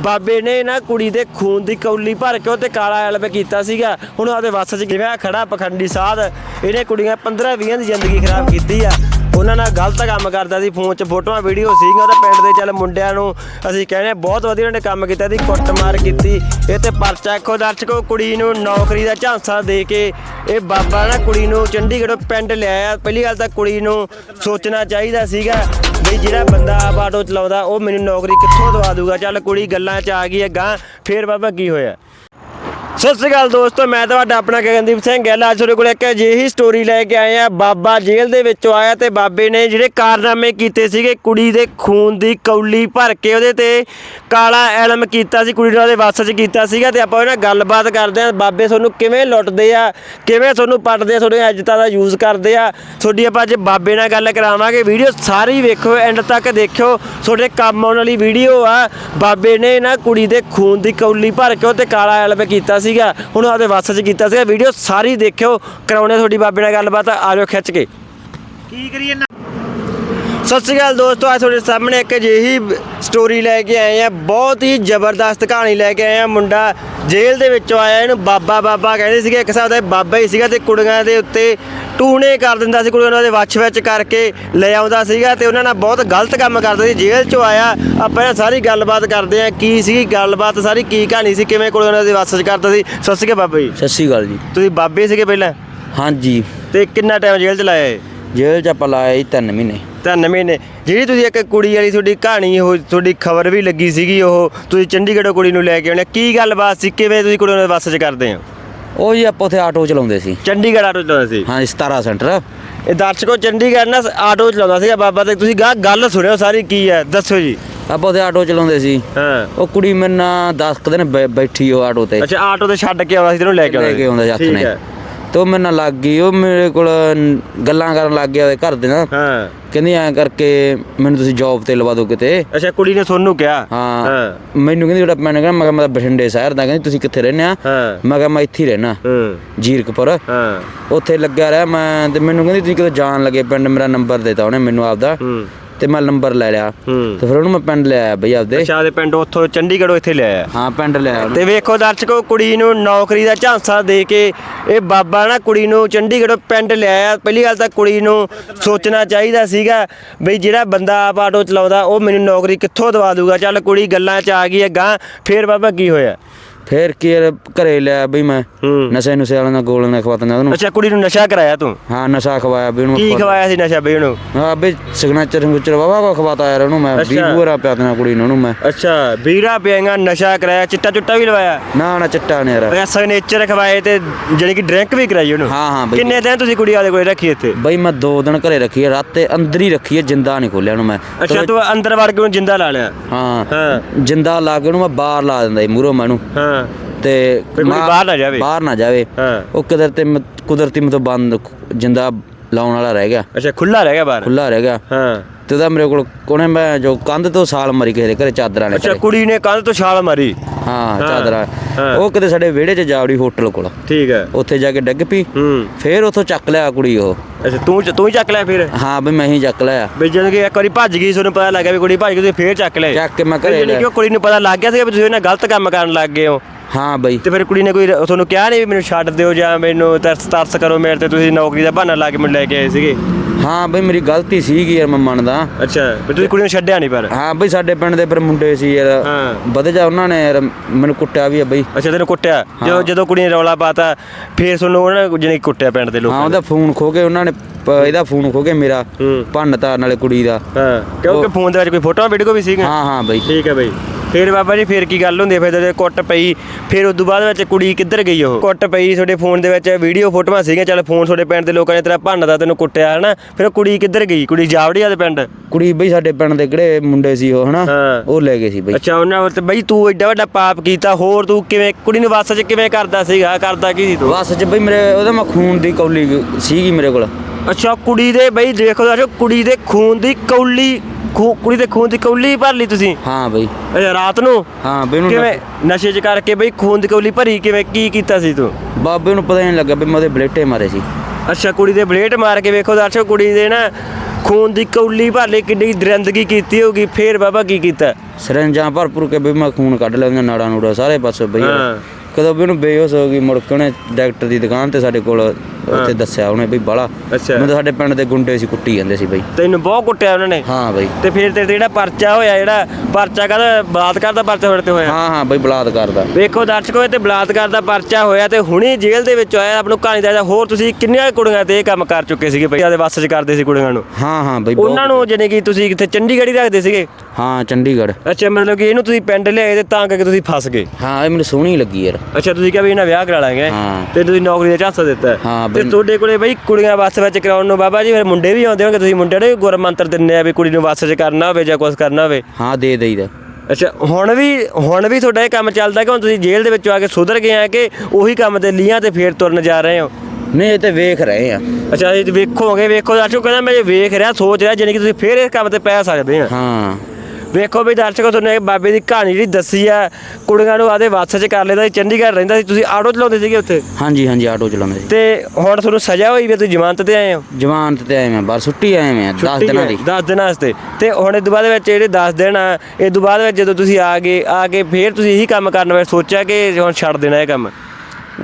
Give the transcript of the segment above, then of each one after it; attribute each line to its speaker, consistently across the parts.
Speaker 1: ਬਾਬੇ ਨੇ ਨਾ ਕੁੜੀ ਦੇ ਖੂਨ ਦੀ ਕੌਲੀ ਭਰ ਕੇ ਉਹ ਤੇ ਕਾਲਾ ਐਲਬ ਕੀਤਾ ਸੀਗਾ। ਹੁਣ ਉਹਦੇ ਵੱਸ 'ਚ ਕਿਵੇਂ ਖੜਾ ਪਖੰਡੀ ਸਾਧ। ਇਹਨੇ ਕੁੜੀਆਂ 15 20 ਦੀ ਜ਼ਿੰਦਗੀ ਖਰਾਬ ਕੀਤੀ ਆ। ਉਹਨਾਂ ਨਾਲ ਗਲਤ ਕੰਮ ਕਰਦਾ ਸੀ, ਫੋਨ 'ਚ ਫੋਟੋਆਂ, ਵੀਡੀਓ ਸੀਗੀਆਂ ਉਹਦੇ ਪਿੰਡ ਦੇ, ਚੱਲ ਮੁੰਡਿਆਂ ਨੂੰ। ਅਸੀਂ ਕਹਿੰਦੇ ਬਹੁਤ ਵਧੀਆ ਉਹਨੇ ਕੰਮ ਕੀਤਾ ਦੀ ਕੁੱਟਮਾਰ ਕੀਤੀ। ਇਹ ਤੇ ਪਰਚਾ ਆਖੋ ਦਰਸ਼ਕੋ ਕੁੜੀ ਨੂੰ ਨੌਕਰੀ ਦਾ ਝਾਂਸਾ ਦੇ ਕੇ ਇਹ ਬਾਬਾ ਨਾ ਕੁੜੀ ਨੂੰ ਚੰਡੀਗੜ੍ਹੋਂ ਪਿੰਡ ਲਿਆਇਆ ਪਹਿਲੀ ਗੱਲ ਤਾਂ ਕੁੜੀ ਨੂੰ ਸੋਚਣਾ ਚਾਹੀਦਾ ਸੀਗਾ। ਵੀ ਜਿਹੜਾ ਬੰਦਾ ਆਪ ਆਟੋ ਚਲਾਉਂਦਾ, ਉਹ ਮੈਨੂੰ ਨੌਕਰੀ ਕਿੱਥੋਂ ਦਵਾ ਦੂਗਾ? ਚੱਲ ਕੁੜੀ ਗੱਲਾਂ 'ਚ ਆ ਗਈ ਹੈ ਗਾਂ ਫੇਰ ਬਾਬਾ ਕੀ ਹੋਇਆ? ਸਤਿ ਸ਼੍ਰੀ ਅਕਾਲ ਦੋਸਤੋ, ਮੈਂ ਤੁਹਾਡਾ ਆਪਣਾ ਗਗਨਦੀਪ ਸਿੰਘ ਗਿੱਲ। ਅੱਜ ਤੁਹਾਡੇ ਕੋਲ ਇੱਕ ਅਜਿਹੀ ਸਟੋਰੀ ਲੈ ਕੇ ਆਏ ਆ ਬਾਬਾ ਜੇਲ੍ਹ ਦੇ ਵਿੱਚੋਂ ਆਇਆ ਤੇ ਬਾਬੇ ਨੇ ਜਿਹੜੇ ਕਾਰਨਾਮੇ ਕੀਤੇ ਸੀਗੇ, ਕੁੜੀ ਦੇ ਖੂਨ ਦੀ ਕੌਲੀ ਭਰ ਕੇ ਉਹਦੇ ਤੇ ਕਾਲਾ ਐਲਮ ਕੀਤਾ ਸੀ, ਕੁੜੀ ਨਾਲ ਉਹਦੇ ਵੱਸ 'ਚ ਕੀਤਾ ਸੀਗਾ ਤੇ ਆਪਾਂ ਉਹਨਾਂ ਨਾਲ ਗੱਲਬਾਤ ਕਰਦੇ ਆ ਬਾਬੇ ਤੁਹਾਨੂੰ ਕਿਵੇਂ ਲੁੱਟਦੇ ਆ, ਕਿਵੇਂ ਤੁਹਾਨੂੰ ਪੱਟਦੇ ਆ ਤੁਹਾਡੀਆਂ ਇੱਜ਼ਤਾਂ ਦਾ ਯੂਜ਼ ਕਰਦੇ ਆ। ਤੁਹਾਡੀ ਆਪਾਂ ਅੱਜ ਬਾਬੇ ਨਾਲ ਗੱਲ ਕਰਾਵਾਂਗੇ। ਵੀਡੀਓ ਸਾਰੀ ਵੇਖੋ ਐਂਡ ਤੱਕ ਦੇਖਿਓ। ਤੁਹਾਡੇ ਕੰਮ ਆਉਣ ਵਾਲੀ ਵੀਡੀਓ ਆ। ਬਾਬੇ ਨੇ ਨਾ ਕੁੜੀ ਦੇ ਖੂਨ ਦੀ ਕੌਲੀ ਭਰ ਕੇ ਉਹ ਤੇ ਕਾਲਾ ਐਲਮ ਕੀਤਾ ਸੀ। ਸੀਗਾ ਹੁਣ ਉਹਦੇ ਵੱਸ 'ਚ ਕੀਤਾ ਸੀਗਾ। ਵੀਡੀਓ ਸਾਰੀ ਦੇਖਿਓ ਕਰਾਉਣੇ ਤੁਹਾਡੀ ਬਾਬੇ ਨਾਲ ਗੱਲਬਾਤ ਆ ਜਾਓ ਖਿੱਚ ਕੇ।
Speaker 2: ਕੀ ਕਰੀਏ ਨਾ?
Speaker 1: ਸਤਿ ਸ਼੍ਰੀ ਅਕਾਲ ਦੋਸਤੋ ਅੱਜ ਤੁਹਾਡੇ ਸਾਹਮਣੇ ਇੱਕ ਅਜਿਹੀ ਸਟੋਰੀ ਲੈ ਕੇ ਆਏ ਆ ਬਹੁਤ ਹੀ ਜ਼ਬਰਦਸਤ ਕਹਾਣੀ ਲੈ ਕੇ ਆਏ ਆ। ਮੁੰਡਾ ਜੇਲ੍ਹ ਦੇ ਵਿੱਚੋਂ ਆਇਆ ਇਹਨੂੰ ਬਾਬਾ ਬਾਬਾ ਕਹਿੰਦੇ ਸੀਗੇ ਇੱਕ ਹਿਸਾਬ ਦਾ ਇਹ ਬਾਬਾ ਹੀ ਸੀਗਾ ਤੇ ਕੁੜੀਆਂ ਦੇ ਉੱਤੇ ਟੂਣੇ ਕਰ ਦਿੰਦਾ ਸੀ ਕੁੜੀਆਂ ਨੂੰ ਉਹਦੇ ਵੱਛ ਵਿੱਚ ਕਰਕੇ ਲੈ ਆਉਂਦਾ ਸੀਗਾ ਤੇ ਉਹਨਾਂ ਨਾਲ ਬਹੁਤ ਗਲਤ ਕੰਮ ਕਰਦਾ ਸੀ ਜੇਲ੍ਹ 'ਚੋਂ ਆਇਆ ਆਪਾਂ ਸਾਰੀ ਗੱਲਬਾਤ ਕਰਦੇ ਆ ਕੀ ਸੀ ਗੱਲਬਾਤ ਸਾਰੀ ਕੀ ਕਹਾਣੀ ਸੀ ਕਿਵੇਂ ਕੁੜੀਆਂ ਨੂੰ ਉਹਦੇ ਵੱਸ 'ਚ ਕਰਦਾ ਸੀ। ਸਤਿ ਸ਼੍ਰੀ ਅਕਾਲ ਬਾਬਾ ਜੀ।
Speaker 3: ਸਤਿ ਸ਼੍ਰੀ ਅਕਾਲ ਜੀ।
Speaker 1: ਤੁਸੀਂ ਬਾਬੇ ਸੀਗੇ ਪਹਿਲਾਂ?
Speaker 3: ਹਾਂਜੀ।
Speaker 1: ਤੇ ਕਿੰਨਾ ਟਾਈਮ ਜੇਲ੍ਹ 'ਚ ਲਾਇਆ
Speaker 3: ਜੇਲ੍ਹ ਚ ਆਪਾਂ ਲਾਇਆ ਜੀ ਤਿੰਨ ਮਹੀਨੇ।
Speaker 1: ਤਿੰਨ ਮਹੀਨੇ। ਜਿਹੜੀ ਤੁਸੀਂ ਇੱਕ ਕੁੜੀ ਵਾਲੀ ਤੁਹਾਡੀ ਕਹਾਣੀ ਉਹ ਤੁਹਾਡੀ ਖਬਰ ਵੀ ਲੱਗੀ ਸੀਗੀ ਉਹ ਤੁਸੀਂ ਚੰਡੀਗੜ੍ਹੋਂ ਕੁੜੀ ਨੂੰ ਲੈ ਕੇ ਆਉਣੇ ਕੀ ਗੱਲਬਾਤ ਸੀ ਕਿਵੇਂ ਤੁਸੀਂ ਕੁੜੀ ਨੂੰ ਬੱਸ 'ਚ ਕਰਦੇ ਹੋ?
Speaker 3: ਉਹ ਜੀ ਆਪਾਂ ਉੱਥੇ ਆਟੋ ਚਲਾਉਂਦੇ ਸੀ।
Speaker 1: ਚੰਡੀਗੜ੍ਹ ਆਟੋ ਚਲਾਉਂਦਾ ਸੀ?
Speaker 3: ਹਾਂਜੀ 17 ਸੈਂਟਰ।
Speaker 1: ਇਹ ਦਰਸ਼ਕੋ ਚੰਡੀਗੜ੍ਹ ਨਾ ਆਟੋ ਚਲਾਉਂਦਾ ਸੀਗਾ ਬਾਬਾ ਤੇ। ਤੁਸੀਂ ਗਾ ਗੱਲ ਸੁਣਿਓ ਸਾਰੀ ਕੀ ਹੈ? ਦੱਸੋ ਜੀ।
Speaker 3: ਆਪਾਂ ਉੱਥੇ ਆਟੋ ਚਲਾਉਂਦੇ ਸੀ।
Speaker 1: ਹਾਂ।
Speaker 3: ਉਹ ਕੁੜੀ ਮੇਰੇ ਨਾਲ 10 ਕੁ ਦਿਨ ਬੈਠੀ ਉਹ ਆਟੋ ਤੇ।
Speaker 1: ਅੱਛਾ ਆਟੋ ਤੇ ਛੱਡ ਕੇ ਆਉਂਦਾ ਸੀ ਤੈਨੂੰ ਲੈ ਕੇ ਆਉਂਦਾ
Speaker 3: ਲੈ ਕੇ ਆਉਂਦਾ ਸੀ ਹੱਥ ਨੇ
Speaker 1: ਹੈ।
Speaker 3: ਤੇ ਉਹ ਮੇਰੇ ਨਾਲ ਲੱਗ ਗਈ। ਉਹ ਮੇਰੇ ਕੋਲ ਗੱਲਾਂ ਕਰਨ ਲੱਗ ਗਿਆ ਉਹਦੇ ਘਰ ਦੇ ਨਾਲ।
Speaker 1: ਹਾਂ।
Speaker 3: ਕਹਿੰਦੀ ਐਂ ਕਰਕੇ ਮੈਨੂੰ ਤੁਸੀਂ ਜੌਬ ਤੇ ਲਵਾ ਦਿਓ ਕਿਤੇ।
Speaker 1: ਅੱਛਾ ਕੁੜੀ ਨੇ ਤੁਹਾਨੂੰ ਕਿਹਾ?
Speaker 3: ਹਾਂ। ਮੈਨੂੰ ਕਹਿੰਦੀ ਜਿਹੜਾ ਮੈਂ ਕਹਿੰਦਾ ਮੈਂ ਕਿਹਾ ਮੈਂ ਤਾਂ ਬਠਿੰਡੇ ਸ਼ਹਿਰ ਦਾ ਕਹਿੰਦੀ ਤੁਸੀਂ ਕਿੱਥੇ ਰਹਿੰਦੇ ਆ? ਮੈਂ ਕਿਹਾ ਮੈਂ ਇੱਥੇ ਹੀ ਰਹਿਣਾ
Speaker 1: ਹਾਂ।
Speaker 3: ਜੀਰਕਪੁਰ।
Speaker 1: ਹਾਂ।
Speaker 3: ਉੱਥੇ ਲੱਗਿਆ ਰਿਹਾ ਮੈਂ ਤੇ ਮੈਨੂੰ ਕਹਿੰਦੀ ਤੁਸੀਂ ਕਿਤੇ ਜਾਣ ਲੱਗੇ ਪਿੰਡ ਮੇਰਾ ਨੰਬਰ ਦਿੱਤਾ ਉਹਨੇ ਮੈਨੂੰ ਆਪਦਾ।
Speaker 1: ਹੂੰ।
Speaker 3: ਤੇ ਮੈਂ ਨੰਬਰ ਲੈ ਲਿਆ। ਤੇ ਫਿਰ ਉਹਨੂੰ ਮੈਂ ਪਿੰਡ ਲਿਆਇਆ ਬਈ ਆਪਦੇ।
Speaker 1: ਅੱਛਾ ਦੇ ਪਿੰਡ ਉੱਥੋਂ ਚੰਡੀਗੜ੍ਹੋਂ ਇੱਥੇ ਲੈ ਆਇਆ
Speaker 3: ਹਾਂ ਪਿੰਡ ਉਹਨੂੰ।
Speaker 1: ਤੇ ਵੇਖੋ ਦਰਸ਼ਕੋ ਕੁੜੀ ਨੂੰ ਨੌਕਰੀ ਦਾ ਝਾਂਸਾ ਦੇ ਕੇ ਇਹ ਬਾਬਾ ਨਾ ਕੁੜੀ ਨੂੰ ਚੰਡੀਗੜ੍ਹੋਂ ਪਿੰਡ ਲਿਆਇਆ। ਪਹਿਲੀ ਗੱਲ ਤਾਂ ਕੁੜੀ ਨੂੰ ਸੋਚਣਾ ਚਾਹੀਦਾ ਸੀਗਾ ਬਈ ਜਿਹੜਾ ਬੰਦਾ ਆਪ ਆਟੋ ਚਲਾਉਂਦਾ ਉਹ ਮੈਨੂੰ ਨੌਕਰੀ ਕਿੱਥੋਂ ਦਵਾ ਦੂਗਾ? ਚੱਲ ਕੁੜੀ ਗੱਲਾਂ 'ਚ ਆ ਗਈ ਹੈ ਗਾਂ ਫੇਰ ਬਾਬਾ ਕੀ ਹੋਇਆ?
Speaker 3: ਫਿਰ ਕੀ ਯਾਰ ਘਰੇ ਲਿਆ ਬਈ ਮੈਂ।
Speaker 1: ਹੂੰ।
Speaker 3: ਨਸ਼ੇ ਨੁਸ਼ੇ ਵਾਲਿਆਂ ਦਾ ਗੋਲੀਆਂ ਨਾਲ ਖਵਾਤਾਂ ਉਹਨੂੰ।
Speaker 1: ਅੱਛਾ ਕੁੜੀ ਨੂੰ ਨਸ਼ਾ ਕਰਾਇਆ ਤੂੰ?
Speaker 3: ਹਾਂ ਨਸ਼ਾ ਖਵਾਇਆ ਬਈ ਉਹਨੂੰ
Speaker 1: ਕੀ ਖਵਾਇਆ ਸੀ ਨਸ਼ਾ ਬਈ ਉਹਨੂੰ?
Speaker 3: ਹਾਂ ਬਈ ਸਿਗਨੇਚਰ ਸਿਗਨੇਚਰ ਵਾਵਾ ਕੋ ਖਵਾਤਾ ਯਾਰ ਉਹਨੂੰ ਮੈਂ।
Speaker 1: ਅੱਛਾ।
Speaker 3: 20 ਬੂਰਾ ਪਿਆ ਦੇਣਾ ਕੁੜੀ ਨੂੰ ਉਹਨੂੰ ਮੈਂ।
Speaker 1: ਅੱਛਾ ਵੀਰਾ ਪਿਆਂਗਾ ਨਸ਼ਾ ਕਰਾਇਆ ਚਿੱਟਾ ਚੁੱਟਾ ਵੀ ਲਵਾਇਆ?
Speaker 3: ਨਾ ਨਾ ਚਿੱਟਾ ਨੇ ਯਾਰ।
Speaker 1: ਐਸਾ ਨੇਚਰ ਖਵਾਏ ਤੇ ਜਿਹੜੀ ਕਿ ਡਰਿੰਕ ਵੀ ਕਰਾਈ ਉਹਨੂੰ?
Speaker 3: ਹਾਂ ਹਾਂ ਬਈ।
Speaker 1: ਕਿੰਨੇ ਦਿਨ ਤੁਸੀਂ ਕੁੜੀ ਵਾਲੇ ਕੋਲ ਰੱਖੀ ਇੱਥੇ?
Speaker 3: ਬਈ ਮੈਂ ਦੋ ਦਿਨ ਘਰੇ ਰੱਖੀ ਹੈ ਰਾਤ ਅੰਦਰ ਹੀ ਰੱਖੀ ਹੈ ਜਿੰਦਾ ਨਹੀਂ ਖੋਲਿਆ ਉਹਨੂੰ ਮੈਂ।
Speaker 1: ਅੱਛਾ ਤੂੰ ਅੰਦਰ ਵੜ ਕੇ ਉਹਨੂੰ ਜਿੰਦਾ ਲਾ ਲਿਆ?
Speaker 3: ਹਾਂ
Speaker 1: ਹਾਂ।
Speaker 3: ਜਿੰਦਾ ਲਾ ਕੇ ਉਹਨੂੰ ਮੈਂ ਬਾਹਰ ਲਾ ਦਿੰਦਾ ਸੀ ਮੂਹਰੋਂ ਮੈਨੂੰ
Speaker 1: ਹਾਂ।
Speaker 3: ਤੇ
Speaker 1: ਕੋਈ
Speaker 3: ਮੈਂ-
Speaker 1: ਬਾਹਰ ਨਾ ਜਾਵੇ।
Speaker 3: ਬਾਹਰ ਨਾ ਜਾਵੇ।
Speaker 1: ਹਾਂ।
Speaker 3: ਉਹ ਕੁਦਰਤੀ ਮ- ਕੁਦਰਤੀ ਮਤਲਬ ਬੰਦ ਜਿੰਦਾ ਲਾਉਣ ਵਾਲਾ ਰਹਿ ਗਿਆ।
Speaker 1: ਅੱਛਾ ਖੁੱਲਾ ਰਹਿ ਗਿਆ ਬਾਹਰ?
Speaker 3: ਖੁੱਲਾ ਰਹਿ ਗਿਆ।
Speaker 1: ਹਾਂ।
Speaker 3: ਤੇ ਉਹਦਾ ਮੇਰੇ ਕੋਲ ਕੋਨੇ ਮੈਂ ਜੋ ਕੰਧ ਤੋਂ ਸਾਲ ਮਰੀ ਕਿਸੇ ਦੇ ਘਰੇ ਚਾਦਰਾਂ ਨੇ
Speaker 1: ਅੱਛਾ
Speaker 3: ਘਰੇ।
Speaker 1: ਕੁੜੀ ਨੇ ਕੰਧ ਤੋਂ ਛਾਲ ਮਾਰੀ?
Speaker 3: ਹਾਂ ਚਾਦਰਾਂ
Speaker 1: ਹਾਂ।
Speaker 3: ਉਹ ਕਿਤੇ ਸਾਡੇ ਵਿਹੜੇ 'ਚ ਜਾਵੜੀ ਹੋਟਲ ਕੋਲ।
Speaker 1: ਠੀਕ ਹੈ।
Speaker 3: ਉੱਥੇ ਜਾ ਕੇ ਡਿੱਗ ਪਈ।
Speaker 1: ਹੂੰ।
Speaker 3: ਫੇਰ ਉੱਥੋਂ ਚੱਕ ਲਿਆ ਕੁੜੀ ਉਹ।
Speaker 1: ਅੱਛਾ ਤੂੰ ਤੂੰ ਹੀ ਚੱਕ ਲਿਆ ਫਿਰ?
Speaker 3: ਹਾਂ ਵੀ ਮੈਂ ਹੀ ਚੱਕ ਲਿਆ।
Speaker 1: ਵੀ ਜਦੋਂ ਕਿ ਇੱਕ ਵਾਰੀ ਭੱਜ ਗਈ ਤੁਹਾਨੂੰ ਪਤਾ ਲੱਗ ਗਿਆ ਵੀ ਕੁੜੀ ਭੱਜ ਗਈ ਤੁਸੀਂ ਫੇਰ ਚੱਕ ਲਿਆ
Speaker 3: ਚੱਕ ਕੇ ਮੈਂ ਘਰੇ
Speaker 1: ਕਿ
Speaker 3: ਲਿਆ
Speaker 1: ਉਹ ਕੁੜੀ ਨੂੰ ਪਤਾ ਲੱਗ ਗਿਆ ਸੀ ਵੀ ਤੁਸੀਂ ਉਹਨਾਂ ਗਲਤ ਕੰਮ ਕਰਨ ਲੱਗ ਗਏ ਹੋ।
Speaker 3: ਹਾਂ ਬਈ।
Speaker 1: ਤੇ ਫਿਰ ਕੁੜੀ ਨੇ ਕੋਈ ਰ- ਤੁਹਾਨੂੰ ਕਿਹਾ ਨਹੀਂ ਵੀ ਮੈਨੂੰ ਛੱਡ ਦਿਓ ਜਾਂ ਮੈਨੂੰ ਤਰਸ ਤਰਸ ਕਰੋ ਮੇਰੇ ਤੇ ਤੁਸੀਂ ਨੌਕਰੀ ਦਾ ਬਹਾਨਾ ਲਾ ਕੇ ਮੈਨੂੰ ਲੈ ਕੇ ਆਏ ਸੀਗੇ?
Speaker 3: ਹਾਂ ਬਈ ਮੇਰੀ ਗਲਤੀ ਸੀਗੀ ਯਾਰ ਮੈਂ ਮੰਨਦਾ।
Speaker 1: ਅੱਛਾ ਵੀ ਤੁਸੀਂ ਕੁੜੀ ਨੂੰ ਛੱਡਿਆ ਨਹੀਂ ਪਰ?
Speaker 3: ਹਾਂ ਬਈ ਸਾਡੇ ਪਿੰਡ ਦੇ ਪਰ ਮੁੰਡੇ ਸੀ ਯਾਰ।
Speaker 1: ਹਾਂ।
Speaker 3: ਵਧ ਜਾ ਉਹਨਾਂ ਨੇ ਯਾਰ ਮੈਨੂੰ ਕੁੱਟਿਆ ਵੀ ਆ ਬਈ।
Speaker 1: ਅੱਛਾ ਤੈਨੂੰ ਕੁੱਟਿਆ? ਜਦੋਂ। ਜਦੋਂ ਕੁੜੀ ਨੇ ਰੌਲਾ ਪਾਤਾ ਫੇਰ ਤੁਹਾਨੂੰ ਉਹਨਾਂ ਨੇ ਜਿਹਨੇ ਕੁੱਟਿਆ ਪਿੰਡ ਦੇ
Speaker 3: ਹਾਂ
Speaker 1: ਲੋਕਾਂ ਨੇ?
Speaker 3: ਉਹਦਾ ਫੋਨ ਖੋ ਕੇ ਉਹਨਾਂ ਨੇ ਪ- ਇਹਦਾ ਫੋਨ ਖੋ ਕੇ ਮੇਰਾ
Speaker 1: ਹੂੰ।
Speaker 3: ਭੰਨਤਾ ਨਾਲੇ ਕੁੜੀ ਦਾ।
Speaker 1: ਹਾਂ ਕਿਉਂਕਿ ਫੋਨ ਦੇ ਵਿੱਚ ਕੋਈ ਫੋਟੋਆਂ ਵੀਡੀਓ ਵੀ ਸੀਗੀਆਂ?
Speaker 3: ਹਾਂ ਹਾਂ ਬਈ।
Speaker 1: ਠੀਕ ਹੈ ਬਈ। ਫਿਰ ਬਾਬਾ ਜੀ ਫਿਰ ਕੀ ਗੱਲ ਹੁੰਦੀ ਹੈ? ਫਿਰ ਜਦੋਂ ਕੁੱਟ ਪਈ ਫਿਰ ਉਸ ਤੋਂ ਬਾਅਦ ਵਿੱਚ ਕੁੜੀ ਕਿੱਧਰ ਗਈ ਉਹ? ਕੁੱਟ ਪਈ ਤੁਹਾਡੇ ਫੋਨ ਦੇ ਵਿੱਚ ਵੀਡੀਓ ਫੋਟੋਆਂ ਸੀਗੀਆਂ। ਚੱਲ ਫੋਨ ਤੁਹਾਡੇ ਪਿੰਡ ਦੇ ਲੋਕਾਂ ਨੇ ਤੇਰਾ ਭੰਨਦਾ ਤੈਨੂੰ ਕੁੱਟਿਆ ਹਨਾ? ਫਿਰ ਉਹ ਕੁੜੀ ਕਿੱਧਰ ਗਈ? ਕੁੜੀ ਜਾਵੜੀਆ ਦੇ ਪਿੰਡ?
Speaker 3: ਕੁੜੀ ਬਈ ਸਾਡੇ ਪਿੰਡ ਦੇ ਕਿਹੜੇ ਮੁੰਡੇ ਸੀ ਉਹ ਹਨਾ?
Speaker 1: ਹਾਂ।
Speaker 3: ਉਹ ਲੈ ਗਏ ਸੀ ਬਈ।
Speaker 1: ਅੱਛਾ ਉਹਨਾਂ ਤੇ ਬਈ ਤੂੰ ਐਡਾ ਵੱਡਾ ਪਾਪ ਕੀਤਾ ਹੋਰ ਤੂੰ ਕਿਵੇਂ ਕੁੜੀ ਨੂੰ ਵਾਸਾ 'ਚ ਕਿਵੇਂ ਕਰਦਾ ਸੀਗਾ? ਕਰਦਾ ਕੀ ਸੀ ਤੂੰ?
Speaker 3: ਬਸ ਚ ਬਈ ਮੇਰੇ ਉਹਦਾ ਮੈਂ ਖੂਨ ਦੀ ਕੌਲੀ ਸੀਗੀ ਮੇਰੇ ਕੋਲ।
Speaker 1: ਅੱਛਾ ਕੁੜੀ ਦੇ ਬਈ ਦੇਖੋ ਦੱਸੋ ਕੁੜੀ ਦੇ ਖੂਨ ਦੀ ਕੌਲੀ ਖੂ- ਕੁੜੀ ਦੇ ਖੂਨ ਦੀ ਕੌਲੀ ਭਰ ਲਈ ਤੁਸੀਂ?
Speaker 3: ਹਾਂ ਬਈ।
Speaker 1: ਅੱਛਾ ਰਾਤ ਨੂੰ?
Speaker 3: ਹਾਂ ਬਈ ਉਹਨੂੰ
Speaker 1: ਕਿਵੇਂ ਨਸ਼ੇ 'ਚ ਕਰਕੇ ਬਈ ਖੂਨ ਦੀ ਕੌਲੀ ਭਰੀ ਕਿਵੇਂ ਕੀ ਕੀਤਾ ਸੀ ਤੂੰ?
Speaker 3: ਬਾਬੇ ਨੂੰ ਪਤਾ ਹੀ ਨਹੀਂ ਲੱਗਾ ਵੀ ਮੈਂ ਉਹਦੇ ਬਲੇਟੇ ਮਾਰੇ ਸੀ।
Speaker 1: ਅੱਛਾ ਕੁੜੀ ਦੇ ਬਲੇਟ ਮਾਰ ਕੇ ਵੇਖੋ ਦਰਸ਼ਕੋ ਕੁੜੀ ਦੇ ਨਾ ਖੂਨ ਦੀ ਕੌਲੀ ਭਰ ਲਈ ਕਿੰਨੀ ਦਰਿੰਦਗੀ ਕੀਤੀ ਹੋਗੀ ਫੇਰ ਬਾਬਾ ਕੀ ਕੀਤਾ?
Speaker 3: ਸਰੰਜਾਂ ਭਰਪੂਰ ਕੇ ਵੀ ਮੈਂ ਖੂਨ ਕੱਢ ਲਿਆ ਉਹਦੀਆਂ ਨਾੜਾਂ ਨੂੜਾ ਸਾਰੇ ਪਾਸੇ ਬਈ।
Speaker 1: ਹਾਂ।
Speaker 3: ਕਦੋਂ ਵੀ ਉਹਨੂੰ ਬੇਹੋਸ਼ ਹੋ ਗਈ ਮੁੜ ਕੇ ਉਹਨੇ ਡਾਕਟਰ ਦੀ ਦੁਕਾਨ ਤੇ ਸਾਡੇ ਕੋਲ ਉੱਥੇ ਦੱਸਿਆ ਉਹਨੇ ਵੀ ਬਾਲਾ
Speaker 1: ਅੱਛਾ।
Speaker 3: ਮੈਨੂੰ ਤਾਂ ਸਾਡੇ ਪਿੰਡ ਦੇ ਗੁੰਡੇ ਸੀ ਕੁੱਟੀ ਜਾਂਦੇ ਸੀ ਬਈ।
Speaker 1: ਤੈਨੂੰ ਬਹੁਤ ਕੁੱਟਿਆ ਉਹਨਾਂ ਨੇ?
Speaker 3: ਹਾਂ ਬਈ।
Speaker 1: ਤੇ ਫਿਰ ਤੇ ਜਿਹੜਾ ਪਰਚਾ ਹੋਇਆ ਜਿਹੜਾ ਪਰਚਾ ਕਹਿੰਦਾ ਬਲਾਤਕਾਰ ਦਾ ਪਰਚਾ ਤੁਹਾਡੇ ਤੇ ਹੋਇਆ?
Speaker 3: ਹਾਂ ਹਾਂ ਬਈ ਬਲਾਤਕਾਰ ਦਾ।
Speaker 1: ਵੇਖੋ ਦਰਸ਼ਕੋ ਇਹ ਤੇ ਬਲਾਤਕਾਰ ਦਾ ਪਰਚਾ ਹੋਇਆ ਤੇ ਹੁਣੀ ਜੇਲ੍ਹ ਦੇ ਵਿੱਚ ਆਇਆ ਆਪ ਨੂੰ ਕਹਾਣੀ ਦਾ। ਹੋਰ ਤੁਸੀਂ ਕਿੰਨੀਆਂ ਕੁੜੀਆਂ ਤੇ ਇਹ ਕੰਮ ਕਰ ਚੁੱਕੇ ਸੀਗੇ ਭਈਆ ਦੇ ਵੱਸ 'ਚ ਕਰਦੇ ਸੀ ਕੁੜੀਆਂ ਨੂੰ।
Speaker 3: ਹਾਂ ਹਾਂ ਬਈ ਬਹੁਤ-
Speaker 1: ਉਹਨਾਂ ਨੂੰ ਜਾਣੀ ਕਿ ਤੁਸੀਂ ਕਿੱਥੇ ਚੰਡੀਗੜ੍ਹ ਹੀ ਰੱਖਦੇ ਸੀਗੇ?
Speaker 3: ਹਾਂ ਚੰਡੀਗੜ੍ਹ।
Speaker 1: ਅੱਛਾ ਮਤਲਬ ਕਿ ਇਹਨੂੰ ਤੁਸੀਂ ਪਿੰਡ ਲਿਆਏ ਤੇ ਤਾਂ ਕਰਕੇ ਤੁਸੀਂ ਫਸ ਗਏ?
Speaker 3: ਹਾਂ ਇਹ ਮੈਨੂੰ ਸੋਹਣੀ ਲੱਗੀ ਯਾਰ।
Speaker 1: ਅੱਛਾ ਤੁਸੀਂ ਕਿਹਾ ਵੀ ਇਹਨਾਂ ਵਿਆਹ ਕਰਾ ਲਾਂਗੇ।
Speaker 3: ਹਾਂ।
Speaker 1: ਤੇ ਤੁਸੀਂ ਨੌਕਰੀ ਦਾ ਝਾਂਸਾ ਦਿੱਤਾ। ਹੈ।
Speaker 3: ਹਾਂ
Speaker 1: ਤੇ। ਤੁਹਾਡੇ ਕੋਲੇ ਬਈ ਕੁੜੀਆਂ ਵੱਸ ਵਿੱਚ ਕਰਾਉਣ ਨੂੰ ਬਾਬਾ ਜੀ ਫਿਰ ਮੁੰਡੇ ਵੀ ਆਉਂਦੇ ਹੋਣਗੇ ਤੁਸੀਂ ਮੁੰਡਿਆਂ ਨੂੰ ਵੀ ਗੁਰ ਮੰਤਰ ਦਿੰਦੇ ਆ ਵੀ ਕੁੜੀ ਨੂੰ ਵੱਸ 'ਚ ਕਰਨਾ ਹੋਵੇ ਜਾਂ ਕੁਝ ਕਰਨਾ ਹੋਵੇ।
Speaker 3: ਹਾਂ ਦੇ ਦੇਈਦਾ।
Speaker 1: ਅੱਛਾ ਹੁਣ ਵੀ ਹੁਣ ਵੀ ਤੁਹਾਡਾ ਇਹ ਕੰਮ ਚੱਲਦਾ ਕਿ ਹੁਣ ਤੁਸੀਂ ਜੇਲ੍ਹ ਦੇ ਵਿੱਚੋਂ ਆ ਕੇ ਸੁਧਰ ਗਏ ਆ ਕਿ ਉਹੀ ਕੰਮ ਤੇ ਲੀਆਂ ਤੇ ਫੇਰ ਤੁਰਨ ਜਾ ਰਹੇ ਹੋ?
Speaker 3: ਨਹੀਂ ਇਹ ਤੇ ਵੇਖ ਰਹੇ ਆ।
Speaker 1: ਅੱਛਾ ਇਹ ਵੇਖੋਗੇ ਵੇਖੋ ਦਰਸ਼ਕੋ ਕਹਿੰਦਾ ਮੈਂ ਇਹ ਵੇਖ ਰਿਹਾ ਸੋਚ ਰਿਹਾ ਜਾਨੀ ਕਿ ਤੁਸੀਂ ਫੇਰ ਇਸ ਕੰਮ ਤੇ ਪੈ ਸਕਦੇ ਆ।
Speaker 3: ਹਾਂ।
Speaker 1: ਵੇਖੋ ਵੀ ਦਰਸ਼ਕੋ ਤੁਹਾਨੂੰ ਇਹ ਬਾਬੇ ਦੀ ਕਹਾਣੀ ਜਿਹੜੀ ਦੱਸੀ ਆ ਕੁੜੀਆਂ ਨੂੰ ਆਦੇ ਵਾਸ 'ਚ ਕਰ ਲੈਂਦਾ ਸੀ ਚੰਡੀਗੜ੍ਹ ਰਹਿੰਦਾ ਸੀ ਤੁਸੀਂ ਆਟੋ ਚਲਾਉਂਦੇ ਸੀਗੇ ਉੱਥੇ?
Speaker 3: ਹਾਂਜੀ ਹਾਂਜੀ ਆਟੋ ਚਲਾਉਂਦੇ ਸੀ।
Speaker 1: ਤੇ ਹੁਣ ਤੁਹਾਨੂੰ ਸਜ਼ਾ ਹੋਈ ਵੀ ਤੁਸੀਂ ਜ਼ਮਾਨਤ ਤੇ ਆਏ ਹੋ?
Speaker 3: ਜਵਾਨਤ ਤੇ ਆਏ ਮੈਂ ਬਾਹਰ ਛੁੱਟੀ ਆਏ ਮੈਂ 10 ਦਿਨਾਂ ਦੀ।
Speaker 1: 10 ਦਿਨਾਂ ਵਾਸਤੇ। ਤੇ ਹੁਣ ਇਹ ਤੋਂ ਬਾਅਦ ਵਿੱਚ ਜਿਹੜੇ 10 ਦਿਨ ਆ ਇਹ ਤੋਂ ਬਾਅਦ ਵਿੱਚ ਜਦੋਂ ਤੁਸੀਂ ਆ ਗਏ ਆ ਕੇ ਫੇਰ ਤੁਸੀਂ ਇਹੀ ਕੰਮ ਕਰਨ ਵੇ ਸੋਚਿਆ ਕਿ ਹੁਣ ਛੱਡ ਦੇਣਾ ਇਹ ਕੰਮ?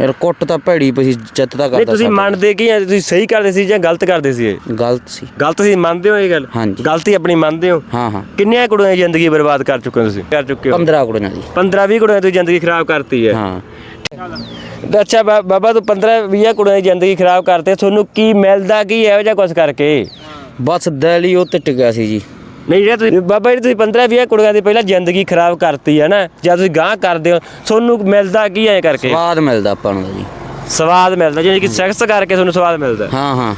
Speaker 3: ਯਾਰ ਕੁੱਟ ਤਾਂ ਭੈੜੀ ਪਈ ਸੀ ਚਿੱਤ ਤਾਂ
Speaker 1: ਨਹੀਂ
Speaker 3: ਕਰਦਾ
Speaker 1: ਤੁਸੀਂ
Speaker 3: ਸਾਡਾ।
Speaker 1: ਮੰਨਦੇ ਕੀ ਆ? ਤੁਸੀਂ ਸਹੀ ਕਰਦੇ ਸੀ ਜਾਂ ਗਲਤ ਕਰਦੇ ਸੀ ਇਹ?
Speaker 3: ਗਲਤ ਸੀ।
Speaker 1: ਗਲਤ ਸੀ ਮੰਨਦੇ ਹੋ ਇਹ ਗੱਲ?
Speaker 3: ਹਾਂਜੀ।
Speaker 1: ਗਲਤੀ ਆਪਣੀ ਮੰਨਦੇ ਹੋ?
Speaker 3: ਹਾਂ ਹਾਂ।
Speaker 1: ਕਿੰਨੀਆਂ ਕੁੜੀਆਂ ਦੀ ਜ਼ਿੰਦਗੀ ਬਰਬਾਦ ਕਰ ਚੁੱਕੇ ਹੋ ਤੁਸੀਂ? ਕਰ ਚੁੱਕੇ ਹੋ?
Speaker 3: 15 ਕੁੜੀਆਂ ਦੀ।
Speaker 1: 15 20 ਕੁੜੀਆਂ ਦੀ ਜ਼ਿੰਦਗੀ ਖਰਾਬ ਕਰਤੀ ਹੈ।
Speaker 3: ਹਾਂ।
Speaker 1: ਤੇ ਅੱਛਾ ਬਾ- ਬਾਬਾ ਤੂੰ 15 20 ਕੁੜੀਆਂ ਦੀ ਜ਼ਿੰਦਗੀ ਖਰਾਬ ਕਰਤੇ ਤੁਹਾਨੂੰ ਕੀ ਮਿਲਦਾ ਕੀ ਇਹੋ ਜਿਹਾ ਕੁਝ ਕਰਕੇ?
Speaker 3: ਬਸ ਦਿਲ ਹੀ ਉਹ ਤੇ ਟਿਕਿਆ ਸੀ ਜੀ।
Speaker 1: ਨਹੀਂ ਜਿਹੜਾ ਤੁਸੀਂ ਬਾਬਾ ਜੀ ਤੁਸੀਂ 15 20 ਕੁੜੀਆਂ ਦੀ ਪਹਿਲਾਂ ਜ਼ਿੰਦਗੀ ਖਰਾਬ ਕਰਤੀ ਹੈ ਨਾ ਜਾਂ ਤੁਸੀਂ ਗਾਂਹ ਕਰਦੇ ਹੋ ਤੁਹਾਨੂੰ ਮਿਲਦਾ ਕੀ ਐ ਕਰਕੇ?
Speaker 3: ਸਵਾਦ ਮਿਲਦਾ ਆਪਾਂ ਨੂੰ ਜੀ।
Speaker 1: ਸਵਾਦ ਮਿਲਦਾ ਜਿਵੇਂ ਕਿ ਸੈਕਸ ਕਰਕੇ ਤੁਹਾਨੂੰ ਸਵਾਦ ਮਿਲਦਾ।
Speaker 3: ਹਾਂ ਹਾਂ।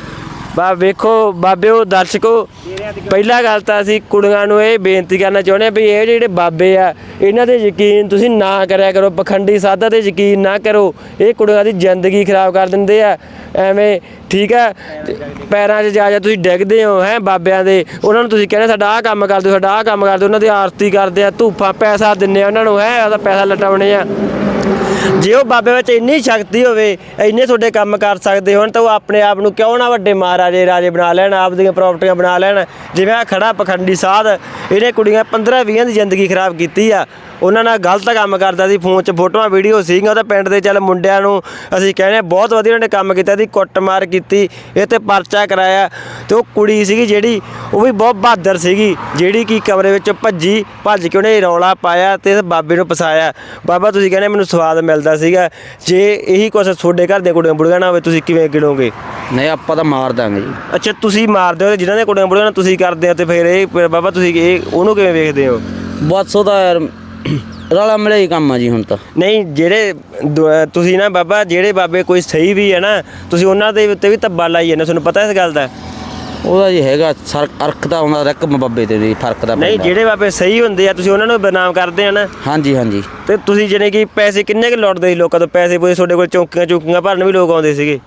Speaker 1: ਬਾ ਵੇਖੋ ਬਾਬਿਓ ਦਰਸ਼ਕੋ, ਪਹਿਲਾ ਗੱਲ ਤਾਂ ਅਸੀਂ ਕੁੜੀਆਂ ਨੂੰ ਇਹ ਬੇਨਤੀ ਕਰਨਾ ਚਾਹੁੰਦੇ ਹਾਂ ਵੀ ਇਹ ਜਿਹੜੇ ਬਾਬੇ ਆ, ਇਹਨਾਂ ਤੇ ਯਕੀਨ ਤੁਸੀਂ ਨਾ ਕਰਿਆ ਕਰੋ, ਪਖੰਡੀ ਸਾਧਾਂ ਤੇ ਯਕੀਨ ਨਾ ਕਰੋ, ਇਹ ਕੁੜੀਆਂ ਦੀ ਜ਼ਿੰਦਗੀ ਖਰਾਬ ਕਰ ਦਿੰਦੇ ਆ, ਐਵੇਂ ਠੀਕ ਹੈ ਪੈਰਾਂ 'ਚ ਜਾ ਜਾ ਤੁਸੀਂ ਡਿੱਗਦੇ ਹੋ, ਹੈ ਬਾਬਿਆਂ ਦੇ, ਉਹਨਾਂ ਨੂੰ ਤੁਸੀਂ ਕਹਿੰਦੇ ਸਾਡਾ ਆਹ ਕੰਮ ਕਰ ਦਿਓ, ਸਾਡਾ ਆਹ ਕੰਮ ਕਰ ਦਿਓ, ਉਹਨਾਂ ਦੀ ਆਰਤੀ ਕਰਦੇ ਆ, ਧੂਫਾਂ ਪੈਸਾ ਦਿੰਨੇ ਆ ਉਹਨਾਂ ਨੂੰ, ਹੈ ਉਹਦਾ ਪੈਸਾ ਲਟਾਉਣੇ ਆ। ਜੇ ਉਹ ਬਾਬੇ ਵਿੱਚ ਇੰਨੀ ਸ਼ਕਤੀ ਹੋਵੇ, ਇੰਨੇ ਤੁਹਾਡੇ ਕੰਮ ਕਰ ਸਕਦੇ ਹੋਣ, ਤਾਂ ਉਹ ਆਪਣੇ ਆਪ ਨੂੰ ਕਿਉਂ ਨਾ ਵੱਡੇ ਮਹਾਰਾਜੇ, ਰਾਜੇ ਬਣਾ ਲੈਣ, ਆਪ ਦੀਆਂ ਪ੍ਰਾਪਰਟੀਆਂ ਬਣਾ ਲੈਣ। ਜਿਵੇਂ ਆ ਖੜਾ ਪਖੰਡੀ ਸਾਧ, ਇਹਨੇ ਕੁੜੀਆਂ 15 20 ਦੀ ਜ਼ਿੰਦਗੀ ਖਰਾਬ ਕੀਤੀ ਆ। ਉਹਨਾਂ ਨਾਲ ਗਲਤ ਕੰਮ ਕਰਦਾ ਸੀ, ਫੋਨ 'ਚ ਫੋਟੋਆਂ ਵੀਡੀਓ ਸੀਗੀਆਂ, ਉਹਦੇ ਪਿੰਡ ਦੇ ਚੱਲ ਮੁੰਡਿਆਂ ਨੂੰ ਅਸੀਂ ਕਹਿੰਦੇ ਹਾਂ, ਬਹੁਤ ਵਧੀਆ ਉਹਨੇ ਕੰਮ ਕੀਤਾ ਦੀ ਕੁੱਟਮਾਰ ਕੀਤੀ, ਇਹ ਤੇ ਪਰਚਾ ਕਰਾਇਆ। ਤੇ ਉਹ ਕੁੜੀ ਸੀਗੀ ਜਿਹੜੀ, ਉਹ ਵੀ ਬਹੁਤ ਬਹਾਦਰ ਸੀਗੀ, ਜਿਹੜੀ ਕਿ ਕਮਰੇ ਵਿੱਚ ਭੱਜੀ, ਭੱਜ ਕੇ ਉਹਨੇ ਰੌਲਾ ਪਾਇਆ ਤੇ ਬਾਬੇ ਨੂੰ ਫਸਾਇਆ। ਬਾਬਾ ਤੁਸੀਂ ਕਹਿੰਦੇ ਮੈਨੂੰ ਸਵਾਦ ਮਿਲਦਾ ਸੀਗਾ। ਜੇ ਇਹੀ ਕੁਛ ਤੁਹਾਡੇ ਘਰ ਦੇ ਕੁੜੀਆਂ ਬੁੜੀਆਂ ਨਾ ਹੋਵੇ ਤੁਸੀਂ ਕਿਵੇਂ ਗਿਣੋਗੇ?
Speaker 3: ਨਹੀਂ ਆਪਾਂ ਤਾਂ ਮਾਰ ਦਾਂਗੇ ਜੀ।
Speaker 1: ਅੱਛਾ ਤੁਸੀਂ ਮਾਰਦੇ ਹੋ ਤੇ ਜਿਨ੍ਹਾਂ ਦੇ ਕੁੜੀਆਂ ਬੁੜੀਆਂ ਨਾਲ ਤੁਸੀਂ ਕਰਦੇ ਹੋ ਤੇ ਫਿਰ ਇਹ ਫਿਰ ਬਾਬਾ ਤੁਸੀਂ ਇਹ ਉਹਨੂੰ ਕਿਵੇਂ ਵੇਖਦੇ ਹੋ?
Speaker 3: ਬਸ ਉਹਦਾ ਯਾਰ ਰਲਾ ਮਿਲਿਆ ਹੀ ਕੰਮ ਆ ਜੀ ਹੁਣ ਤਾਂ।
Speaker 1: ਨਹੀਂ ਜਿਹੜੇ ਦੁ- ਤੁਸੀਂ ਨਾ ਬਾਬਾ ਜਿਹੜੇ ਬਾਬੇ ਕੋਈ ਸਹੀ ਵੀ ਹੈ ਨਾ ਤੁਸੀਂ ਉਹਨਾਂ ਦੇ ਉੱਤੇ ਵੀ ਧੱਬਾ ਲਾਈ ਜਾਂਦੇ ਹੋ, ਤੁਹਾਨੂੰ ਪਤਾ ਇਸ ਗੱਲ ਦਾ?
Speaker 3: ਉਹਦਾ ਜੀ ਹੈਗਾ ਸਰ ਉਹਨਾਂ ਦਾ ਇੱਕ ਬੱਬੇ ਤੇ ਵੀ ਫ਼ਰਕ ਦਾ
Speaker 1: ਨਹੀਂ
Speaker 3: ਪੈਂਦਾ।
Speaker 1: ਜਿਹੜੇ ਬਾਬੇ ਸਹੀ ਹੁੰਦੇ ਆ ਤੁਸੀਂ ਉਹਨਾਂ ਨੂੰ ਬਦਨਾਮ ਕਰਦੇ ਆ ਨਾ।
Speaker 3: ਹਾਂਜੀ ਹਾਂਜੀ।
Speaker 1: ਤੇ ਤੁਸੀਂ ਜਿਹਨੇ ਕਿ ਪੈਸੇ ਕਿੰਨੇ ਕੁ ਲੁੱਟਦੇ ਸੀ ਲੋਕਾਂ ਤੋਂ? ਪੈਸੇ ਪੂਸੇ ਤੁਹਾਡੇ ਕੋਲ ਚੌਂਕੀਆਂ ਚੌਂਕੀਆਂ ਭਰਨ ਵੀ ਲੋਕ ਆਉਂਦੇ ਸੀਗੇ।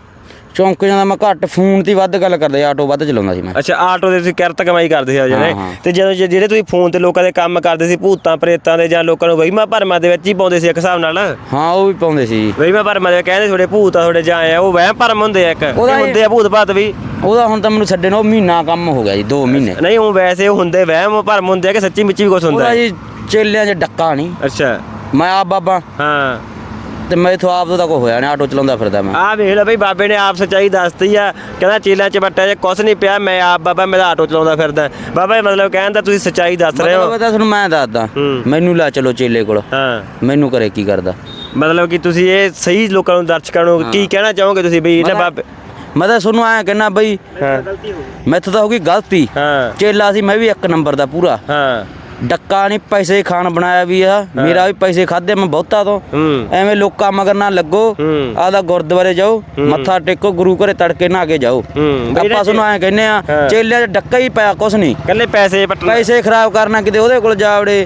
Speaker 3: ਚੌਂਕ ਜਾਂਦਾ ਮੈਂ ਘੱਟ ਫੋਨ ਤੇ ਹੀ ਵੱਧ ਗੱਲ ਕਰਦਾ ਆਟੋ ਵੱਧ ਚਲਾਉਂਦਾ ਸੀ ਮੈਂ।
Speaker 1: ਅੱਛਾ ਆਟੋ ਦੇ ਤੁਸੀਂ ਕਿਰਤ ਕਮਾਈ ਕਰਦੇ ਸੀ ਆ ਜਿਹੜੇ
Speaker 3: ਹਾਂ, ਹਾਂ।
Speaker 1: ਤੇ ਜਦੋਂ ਜੇ- ਜਿਹੜੇ ਤੁਸੀਂ ਫੋਨ ਤੇ ਲੋਕਾਂ ਦੇ ਕੰਮ ਕਰਦੇ ਸੀ ਭੂਤਾਂ ਪ੍ਰੇਤਾਂ ਦੇ ਜਾਂ ਲੋਕਾਂ ਨੂੰ ਵਹਿਮਾਂ ਭਰਮਾਂ ਦੇ ਵਿੱਚ ਹੀ ਪਾਉਂਦੇ ਸੀ ਇੱਕ ਹਿਸਾਬ ਨਾਲ?
Speaker 3: ਹਾਂ ਉਹ ਵੀ ਪਾਉਂਦੇ ਸੀ। ਜੀ
Speaker 1: ਵਹਿਮਾਂ ਭਰਮਾਂ ਦੇ ਕਹਿੰਦੇ ਤੁਹਾਡੇ ਭੂਤ ਆ ਤੁਹਾਡੇ ਜਾਂ ਆ। ਉਹ ਵਹਿਮ ਭਰਮ ਹੁੰਦੇ ਆ ਇੱਕ
Speaker 3: ਉਹਦਾ
Speaker 1: ਇਹ ਹੁੰਦੇ ਆ ਭੂਤ ਭਾਤ ਵੀ।
Speaker 3: ਉਹਦਾ ਹੁਣ ਤਾਂ ਮੈਨੂੰ ਛੱਡੇ ਨੂੰ ਮਹੀਨਾ ਕੰਮ ਹੋ ਗਿਆ ਜੀ 2 ਮਹੀਨੇ।
Speaker 1: ਨਹੀਂ ਉਹ ਵੈਸੇ ਉਹ ਹੁੰਦੇ ਵਹਿਮ ਭਰਮ ਹੁੰਦੇ ਆ ਕਿ ਸੱਚੀ ਮਿੱਚੀ ਵੀ ਕੁਝ ਹੁੰਦਾ
Speaker 3: ਉਹਦਾ
Speaker 1: ਹੈ?
Speaker 3: ਜੀ ਚੇਲਿਆਂ 'ਚ ਡੱਕਾ ਨਹੀਂ।
Speaker 1: ਅੱਛਾ।
Speaker 3: ਮੈਂ ਆਪ ਬਾਬਾ।
Speaker 1: ਹਾਂ।
Speaker 3: ਤੇ ਮੈਥੋਂ ਆਪ ਤੋਂ ਤਾਂ ਕੋਈ ਹੋਇਆ ਨਹੀਂ ਆਟੋ ਚਲਾਉਂਦਾ ਫਿਰਦਾ ਮੈਂ।
Speaker 1: ਆਹ ਵੇਖ ਲੈ ਬਈ ਬਾਬੇ ਨੇ ਆਪ ਸੱਚਾਈ ਦੱਸਤੀ ਆ। ਕਹਿੰਦਾ ਚੇਲਿਆਂ ਚ ਬੱਟਾ ਜੇ ਕੁਛ ਨਹੀਂ ਪਿਆ ਮੈਂ ਆਪ ਬਾਬਾ ਮੇਰਾ ਆਟੋ ਚਲਾਉਂਦਾ ਫਿਰਦਾ। ਬਾਬਾ ਇਹ ਮਤਲਬ ਕਹਿੰਦਾ ਤੁਸੀਂ ਸੱਚਾਈ ਦੱਸ ਰਹੇ
Speaker 3: ਮਤਲਬ
Speaker 1: ਹੋ
Speaker 3: ਤਾਂ ਤੁਹਾਨੂੰ ਮੈਂ ਦੱਸਦਾ।
Speaker 1: ਹੂੰ।
Speaker 3: ਮੈਨੂੰ ਲੈ ਚਲੋ ਚੇਲੇ ਕੋਲ।
Speaker 1: ਹਾਂ।
Speaker 3: ਮੈਨੂੰ ਕਰੇ ਕੀ ਕਰਦਾ?
Speaker 1: ਮਤਲਬ ਕਿ ਤੁਸੀਂ ਇਹ ਸਹੀ ਲੋਕਾਂ ਨੂੰ ਦਰਸ਼ਕਾਂ ਨੂੰ ਕੀ ਕਹਿਣਾ ਚਾਹੋਗੇ ਤੁਸੀਂ ਬਈ? ਇਹਨਾਂ ਬਾਬੇ
Speaker 3: ਮੈਂ ਤਾਂ ਤੁਹਾਨੂੰ ਐਂ ਕਹਿਣਾ ਬਈ
Speaker 1: ਹਾਂ।
Speaker 3: ਮੈਥੋਂ ਤਾਂ ਹੋ ਗਈ ਗਲਤੀ।
Speaker 1: ਹਾਂ।
Speaker 3: ਚੇਲਾ ਸੀ ਮੈਂ ਵੀ ਇੱਕ ਨੰਬਰ ਦਾ ਪੂਰਾ।
Speaker 1: ਹਾਂ।
Speaker 3: ਡੱਕਾ ਨਹੀਂ ਪੈਸੇ ਖਾਣ ਬਣਾਇਆ ਵੀ ਆ। ਮੇਰਾ ਵੀ ਪੈਸੇ ਖਾਦੇ ਮੈਂ ਬਹੁਤਾ ਤੋਂ। ਐਵੇਂ ਲੋਕਾਂ ਮਗਰ ਨਾ ਲੱਗੋ। ਆਦਾ ਗੁਰਦੁਆਰੇ ਜਾਓ ਮੱਥਾ ਟੇਕੋ ਗੁਰੂ ਘਰੇ ਤੜਕੇ ਨਹਾ ਕੇ ਜਾਓ। ਆਪਾਂ ਤੁਹਾਨੂੰ ਐਂ ਕਹਿੰਨੇ ਆ। ਚੇਲਿਆਂ 'ਚ ਡੱਕਾ ਹੀ ਪਿਆ ਕੁਛ ਨਹੀਂ।
Speaker 1: ਕੱਲੇ ਪੈਸੇ ਪੱਟਣਾ
Speaker 3: ਪੈਸੇ ਖਰਾਬ ਕਰਨਾ ਕਿਤੇ ਉਹਦੇ ਕੋਲ ਜਾਵੜੇ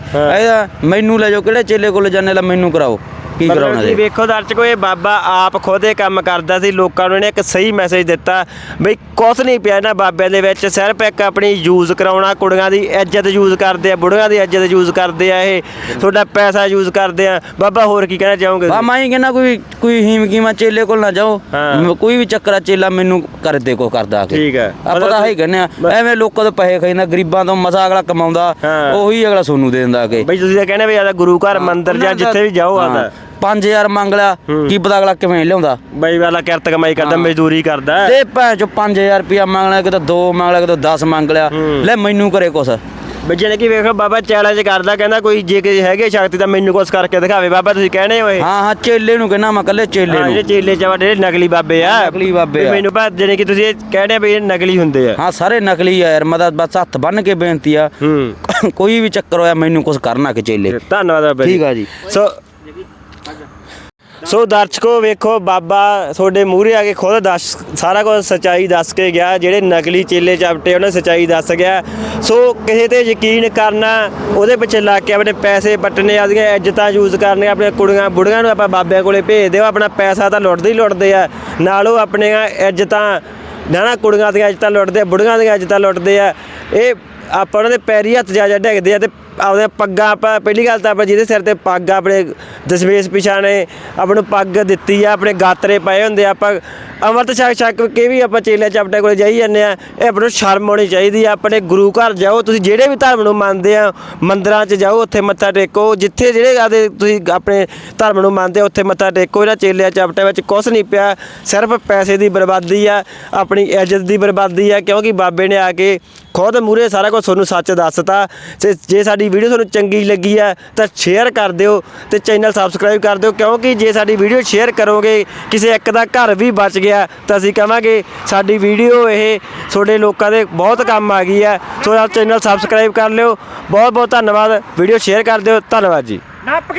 Speaker 3: ਮੈਨੂੰ ਲੈ ਜਾਓ ਕਿਹੜੇ ਚੇਲੇ ਕੋਲ ਜਾਣੇ ਲਾ ਮੈਨੂੰ ਕਰਾਓ। ਕੀ
Speaker 1: ਮਤਲਬ
Speaker 3: ਕਰਾਉਣਾ ਜੀ
Speaker 1: ਵੇਖੋ ਦਰਸ਼ਕੋ ਇਹ ਬਾਬਾ ਆਪ ਖੁਦ ਇਹ ਕੰਮ ਕਰਦਾ ਸੀ ਲੋਕਾਂ ਨੂੰ ਇਹਨੇ ਇੱਕ ਸਹੀ ਮੈਸੇਜ ਦਿੱਤਾ ਬਈ ਕੁਛ ਨਹੀਂ ਪਿਆ ਇਹਨਾਂ ਬਾਬਿਆਂ ਦੇ ਵਿੱਚ ਸਿਰਫ ਇੱਕ ਆਪਣੀ ਯੂਜ਼ ਕਰਾਉਣਾ ਕੁੜੀਆਂ ਦੀ ਇੱਜ਼ਤ ਯੂਜ਼ ਕਰਦੇ ਆ ਬੁੜੀਆਂ ਦੀ ਇੱਜ਼ਤ ਯੂਜ਼ ਕਰਦੇ ਆ ਇਹ ਤੁਹਾਡਾ ਪੈਸਾ ਯੂਜ਼ ਕਰਦੇ ਆ। ਬਾਬਾ ਹੋਰ ਕੀ ਕਹਿਣਾ ਚਾਹੋਗੇ?
Speaker 3: ਬਾ ਮੈਂ ਹੀ ਕਹਿੰਦਾ ਕੋਈ ਕੋਈ ਹੀਮ ਕੀਮਾ ਚੇਲੇ ਕੋਲ ਨਾ ਜਾਓ।
Speaker 1: ਹਾਂ।
Speaker 3: ਮ- ਕੋਈ ਵੀ ਚੱਕਰਾ ਚੇਲਾ ਮੈਨੂੰ ਕਰ ਦੇ ਕੋ ਕਰਦਾ ਆ ਕੇ।
Speaker 1: ਠੀਕ ਹੈ।
Speaker 3: ਆਪਾਂ ਤਾਂ
Speaker 1: ਮਤਲਬ
Speaker 3: ਹੀ ਕਹਿੰਦੇ ਆ ਐਵੇਂ ਲੋਕਾਂ ਤੋਂ ਪੈਸੇ ਖਾਈਦਾ ਗਰੀਬਾਂ ਤੋਂ ਮਸਾ ਅਗਲਾ ਕਮਾਉਂਦਾ
Speaker 1: ਹਾਂ।
Speaker 3: ਉਹੀ ਅਗਲਾ ਸੋਨੂੰ ਦੇ ਦਿੰਦਾ ਆ ਕੇ।
Speaker 1: ਬਈ ਤੁਸੀਂ ਤਾਂ ਕਹਿੰਦੇ ਵੀ ਆਦਾ ਗੁਰੂ ਘਰ ਮੰਦਿਰ ਜਾਂ ਜਿੱਥੇ ਵੀ ਜਾਓ ਆਦਾ
Speaker 3: 5000 ਮੰਗ ਲਿਆ ਕੀ ਪਤਾ ਅਗਲਾ ਕਿਵੇਂ ਲਿਆਉਂਦਾ।
Speaker 1: ਬਈ ਵਾਲਾ ਕਿਰਤ ਕਮਾਈ ਕਰਦਾ ਮਜ਼ਦੂਰੀ ਕਰਦਾ
Speaker 3: ਤੇ ਭੈਣ ਚੋ 5000 ਰੁਪਿਆ ਮੰਗ ਲਿਆ ਕਿਤੇ 2 ਮੰਗ ਲਿਆ ਕਿਤੇ 10 ਮੰਗ ਲਿਆ ਲੈ ਮੈਨੂੰ ਕਰੇ ਕੁਛ।
Speaker 1: ਬਈ ਜਿਹਨੇ ਕੀ ਵੇਖੋ ਬਾਬਾ ਚੈਲੰਜ ਕਰਦਾ ਕਹਿੰਦਾ ਕੋਈ ਜੇ ਕਿਸੇ ਹੈਗੇ ਸ਼ਕਤੀ ਤਾਂ ਮੈਨੂੰ ਕੁਛ ਕਰਕੇ ਦਿਖਾਵੇ। ਬਾਬਾ ਤੁਸੀਂ ਕਹਿੰਦੇ ਹੋ ਇਹ
Speaker 3: ਹਾਂ ਹਾਂ ਚੇਲੇ ਨੂੰ ਕਹਿੰਦਾ ਮੈਂ ਕੱਲੇ ਚੇਲੇ
Speaker 1: ਹਾਂ, ਜਿਹੜੇ
Speaker 3: ਨੂੰ
Speaker 1: ਚੇਲੇ ਚਾਵਾ ਜਿਹੜੇ ਨਕਲੀ ਬਾਬੇ ਆ।
Speaker 3: ਨਕਲੀ ਬਾਬੇ ਆ।
Speaker 1: ਮੈਨੂੰ ਪਤਾ ਜਿਹਨੇ ਕਿ ਤੁਸੀਂ ਆ ਵੀ ਨਕਲੀ ਹੁੰਦੇ ਆ।
Speaker 3: ਹਾਂ ਸਾਰੇ ਨਕਲੀ ਆ ਯਾਰ ਮੈਂ ਤਾਂ ਬਸ ਹੱਥ ਬੰਨ ਕੇ ਬੇਨਤੀ ਆ।
Speaker 1: ਹੂੰ।
Speaker 3: ਕੋਈ ਵੀ ਚੱਕਰ ਹੋਇਆ ਮੈਨੂੰ ਕੁਛ ਕਰਨਾ ਕਿ ਚੇਲੇ।
Speaker 1: ਧੰਨਵਾਦ ਬਾਬਾ
Speaker 3: ਠੀਕ ਆ ਜੀ।
Speaker 1: ਸੋ ਸੋ ਦਰਸ਼ਕੋ, ਵੇਖੋ, ਬਾਬਾ ਤੁਹਾਡੇ ਮੂਹਰੇ ਆ ਕੇ ਖੁਦ ਦੱਸ, ਸਾਰਾ ਕੁਝ ਸਚਾਈ ਦੱਸ ਕੇ ਗਿਆ, ਜਿਹੜੇ ਨਕਲੀ ਚੇਲੇ ਚਾਪਟੇ ਉਹਨੇ ਸਚਾਈ ਦੱਸ ਗਿਆ। ਸੋ ਕਿਸੇ ਤੇ ਯਕੀਨ ਕਰਨਾ, ਉਹਦੇ ਪਿੱਛੇ ਲੱਗ ਕੇ ਆਪਣੇ ਪੈਸੇ ਪੱਟਨੇ ਆਦੀਆਂ ਇੱਜ਼ਤਾਂ ਯੂਜ਼ ਕਰਨੀਆਂ, ਆਪਣੇ ਕੁੜੀਆਂ, ਬੁੜੀਆਂ ਨੂੰ ਆਪਾਂ ਬਾਬਿਆਂ ਕੋਲੇ ਭੇਜ ਦਿਓ, ਆਪਣਾ ਪੈਸਾ ਤਾਂ ਲੁੱਟਦੇ ਹੀ ਲੁੱਟਦੇ ਆ। ਨਾਲੋਂ ਆਪਣੀਆਂ ਇੱਜ਼ਤਾਂ, ਨਾ ਨਾ ਕੁੜੀਆਂ ਦੀਆਂ ਇੱਜ਼ਤਾਂ ਲੁੱਟਦੇ ਆ, ਬੁੜੀਆਂ ਦੀਆਂ ਇੱਜ਼ਤਾਂ ਲੁੱਟਦੇ ਆ। ਇਹ ਆਪਾਂ ਉਹਨਾਂ ਦੇ ਪੈਰੀ ਹੱਥ ਜਾ ਜਾ ਡਿੱਗਦੇ ਆ ਤੇ ਆਪਦੇ ਪੱਗਾਂ ਆਪਾਂ, ਪਹਿਲੀ ਗੱਲ ਤਾਂ ਆਪਾਂ ਜਿਹਦੇ ਸਿਰ ਤੇ ਪੱਗ ਆਪਣੇ ਦਸ਼ਮੇਸ਼ ਪਿਛਾ ਨੇ ਆਪਾਂ ਨੂੰ ਪੱਗ ਦਿੱਤੀ ਆ, ਆਪਣੇ ਗਾਤਰੇ ਪਏ ਹੁੰਦੇ ਆ, ਆਪਾਂ ਅਮਰਤ ਛਕ ਛਕ ਕੇ ਵੀ ਆਪਾਂ ਚੇਲੇ ਚਪਟੇ ਕੋਲੇ ਜਾਈ ਜਾਂਦੇ ਆ, ਇਹ ਆਪਾਂ ਨੂੰ ਸ਼ਰਮ ਹੋਣੀ ਚਾਹੀਦੀ ਆ, ਆਪਣੇ ਗੁਰੂ ਘਰ ਜਾਓ, ਤੁਸੀਂ ਜਿਹੜੇ ਵੀ ਧਰਮ ਨੂੰ ਮੰਨਦੇ ਆ, ਮੰਦਰਾਂ 'ਚ ਜਾਓ, ਉੱਥੇ ਮੱਥਾ ਟੇਕੋ, ਜਿੱਥੇ ਜਿਹੜੇ ਆਦੇ ਤੁਸੀਂ ਆਪਣੇ ਧਰਮ ਨੂੰ ਮੰਨਦੇ ਆ, ਉੱਥੇ ਮੱਥਾ ਟੇਕੋ, ਇਹਨਾਂ ਚੇਲਿਆਂ ਚਪਟੇ ਵਿੱਚ ਕੁਝ ਨਹੀਂ ਪਿਆ, ਸਿਰਫ ਪੈਸੇ ਦੀ ਬਰਬਾਦੀ ਆ, ਆਪਣੀ ਇੱਜ਼ਤ ਦੀ ਬਰਬਾਦੀ ਆ, ਕਿਉਂਕਿ ਬਾਬੇ ਨੇ ਆ ਕੇ ਖੁਦ ਮੂਰੇ ਸਾਰਾ ਕੁਝ ਤੁਹਾਨੂੰ ਸੱਚ ਦੱਸਤਾ ਤੇ ਜੇ ਸਾਡੀ ਵੀਡੀਓ ਤੁਹਾਨੂੰ ਚੰਗੀ ਲੱਗੀ ਹੈ ਤਾਂ ਸ਼ੇਅਰ ਕਰ ਦਿਓ ਤੇ ਚੈਨਲ ਸਬਸਕ੍ਰਾਈਬ ਕਰ ਦਿਓ, ਕਿਉਂਕਿ ਜੇ ਸਾਡੀ ਵੀਡੀਓ ਸ਼ੇਅਰ ਕਰੋਗੇ, ਕਿਸੇ ਇੱਕ ਦਾ ਘਰ ਵੀ ਬਚ ਗਿਆ, ਤਾਂ ਅਸੀਂ ਕਹਾਂਗੇ ਸਾਡੀ ਵੀਡੀਓ ਇਹ ਤੁਹਾਡੇ ਲੋਕਾਂ ਦੇ ਬਹੁਤ ਕੰਮ ਆ ਗਈ ਹੈ ਸੋ ਚੈਨਲ ਸਬਸਕ੍ਰਾਈਬ ਕਰ ਲਿਓ। ਬਹੁਤ ਬਹੁਤ ਧੰਨਵਾਦ, ਵੀਡੀਓ ਸ਼ੇਅਰ ਕਰ ਦਿਓ, ਧੰਨਵਾਦ ਜੀ।